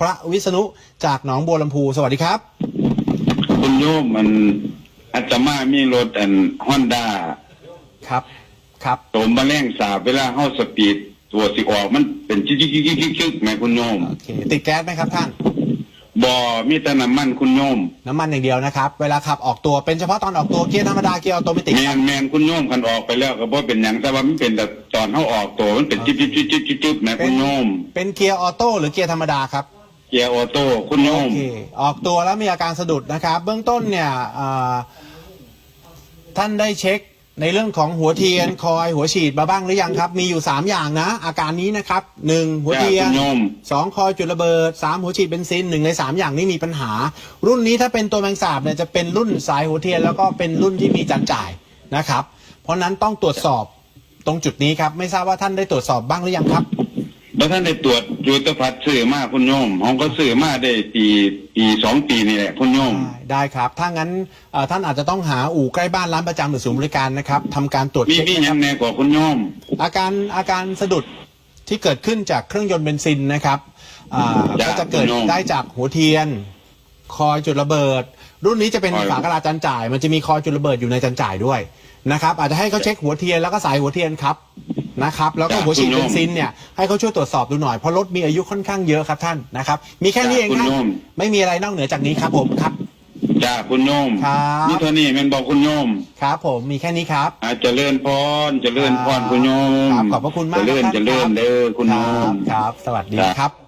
พระวิษณุจากหนองบัวลำพูสวัสดีครับ คุณโยมมันอาตมามีรถอันฮอนด้าครับ ครับโสมมาแรงสาบเวลาเฮาสปีดตัวสิออกมันเป็นจิ๊กจิ๊กจิ๊กจิ๊กจิ๊กแหมคุณโยมโอเคติดแก๊สไหมครับท่าน บ่มีแต่น้ำมันคุณโยมน้ำมันอย่างเดียวนะครับ เวลาขับออกตัวเป็นเฉพาะตอนออกตัวเกียร์ธรรมดาเกียร์ออโตเมติกแมนแมนคุณโยมคันออกไปแล้วก็บ่เป็นหยังแต่ว่ามันเป็นแต่ตอนเฮาออกตัวมันเป็นจิ๊บจิ๊บจิ๊บจิ๊บจิ๊บจิ๊บแหมเป็คุนณโยม เป็นเกียร์ออโต้หรือเกียร์ธรรมดาครับ เกียร์ออโต้คุณโยโอม เคออกตัวแล้วมีอาการสะดุดนะครับ เบื้องต้นเนี่ยอ่าท่านได้เช็คในเรื่องของหัวเทียนคอยหัวฉีดมาบ้างหรือยังครับ มีอยู่ 3 อย่างนะ อาการนี้นะครับหนึ่งหัวเทียนจ้ะคุณโยม สองคอยจุดระเบิดสามหัวฉีดเบนซินหนึ่งในสามอย่างนี้มีปัญหา รุ่นนี้ถ้าเป็นตัวแมงสาบเนี่ยจะเป็นรุ่นสายหัวเทียนแล้วก็เป็นรุ่นที่มีจานจ่ายนะครับ เพราะฉะนั้นต้องตรวจสอบตรงจุดนี้ครับ ไม่ทราบว่าท่านได้ตรวจสอบบ้างหรือยังครับ แล้วท่านได้ตรวจจุลพัฒน์ซื้อมาคุณโยมของก็ซื้อมาได้ปีปีสองปีนี่แหละคุณโยม ได้ได้ครับ ถ้างั้นเอ่อท่านอาจจะต้องหาอู่ใกล้บ้านร้านประจำหรือศูนย์บริการนะครับทำการตรวจมีเช็คมีนะหคยัรับ งแน่กว่าคุณโยม อาการอาการสะดุดที่เกิดขึ้นจากเครื่องยนต์เบนซินนะครับอ่าจ้ะก็จะเกิดคุณโยมได้จากหัวเทียน คอยจุดระเบิด รุ่นนี้จะเป็นคอย ฝากระดาษจันจ่าย มันจะมีคอยจุดระเบิดอยู่ในจันจ่ายด้วยนะครับอาจจะให้เขาเช็คหัวเทียนแล้วก็สายหัวเทียนครับ นะครับแล้วก็หัวฉีดเบนซินเนี่ยให้เขาช่วยตรวจสอบดูหน่อยเพราะรถมีอายุค่อนข้างเยอะครับท่านนะครับ มีแค่นี้เองคุณครับโยมไม่มีอะไรนอกเหนือจากนี้ครับผมครับจ้าคุณโยมครับนี่เท่านี้แมันบอกคุณโยมครับ ผมมีแค่นี้ครับอาจจะเลื่อนพรเจะเลื่อนพรคุณโยมครับขอบพระคุณมากเจะเลื่อนครับจะเลื่อนเด้อคุณโยครับมครับ สวัสดีครับครับ